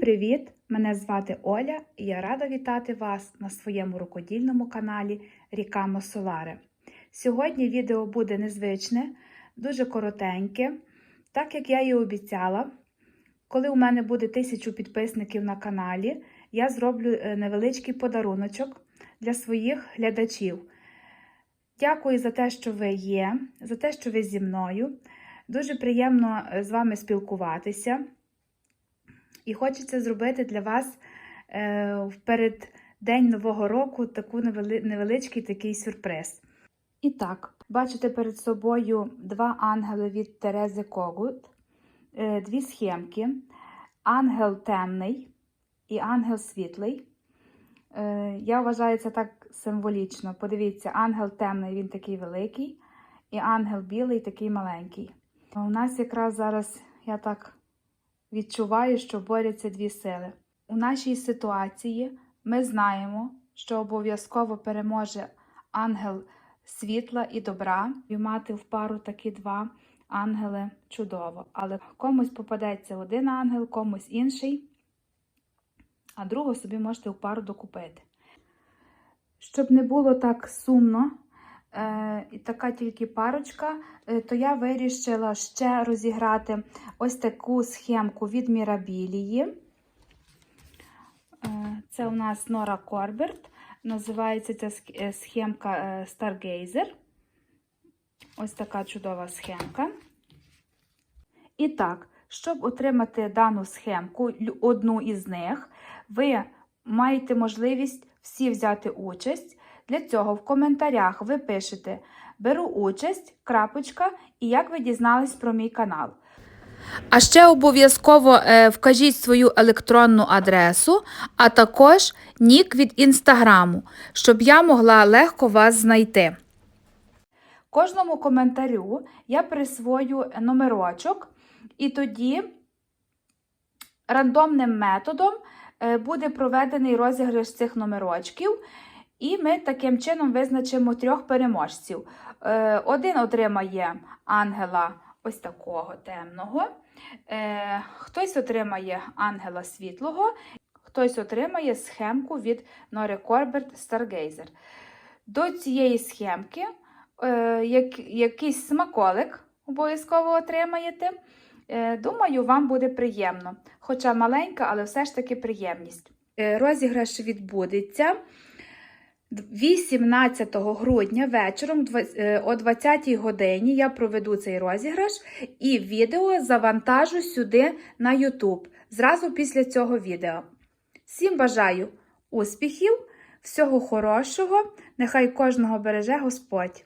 привіт! Мене звати Оля і я рада вітати вас на своєму рукодільному каналі Ріка Мосоларе. Сьогодні відео буде незвичне, дуже коротеньке, так як я і обіцяла. Коли у мене буде тисячу підписників на каналі, я зроблю е, невеличкий подаруночок для своїх глядачів. Дякую за те, що ви є, за те, що ви зі мною. Дуже приємно е, з вами спілкуватися. І хочеться зробити для вас е, в переддень Нового року таку невели, невеличкий такий сюрприз. І так, бачите перед собою два ангели від Терези Когут, е, дві схемки. Ангел темний і ангел світлий. Е, я вважаю це так символічно. Подивіться, ангел темний, він такий великий, і ангел білий такий маленький. У нас якраз зараз я так відчуваю, що борються дві сили. У нашій ситуації ми знаємо, що обов'язково переможе ангел світла і добра, і мати в пару такі два ангели чудово. Але комусь попадеться один ангел, комусь інший, а другого собі можете в пару докупити. Щоб не було так сумно, і така тільки парочка, е, то я вирішила ще розіграти ось таку схемку від Мірабілії. Е, Це у нас Нора Корберт. Називається ця е, схемка е, Stargazer. Ось така чудова схемка. І так, щоб отримати дану схемку, одну із них, ви маєте можливість всі взяти участь. Для цього в коментарях ви пишете Беру участь, крапочка, і як ви дізнались про мій канал. А ще обов'язково е, вкажіть свою електронну адресу, а також нік від інстаграму, щоб я могла легко вас знайти. Кожному коментарю я присвою номерочок, і тоді рандомним методом е, буде проведений розіграш цих номерочків, і ми таким чином визначимо трьох переможців. Е, Один отримає ангела ось такого темного, е, хтось отримає ангела світлого, хтось отримає схемку від Нори Корберт Stargazer. До цієї схемки е, якийсь смаколик обов'язково отримаєте. Думаю, вам буде приємно. Хоча маленька, але все ж таки приємність. Розіграш відбудеться 18 грудня вечором е, о 20 годині. Я проведу цей розіграш і відео завантажу сюди на YouTube зразу після цього відео. Всім бажаю успіхів, всього хорошого! Нехай кожного береже Господь!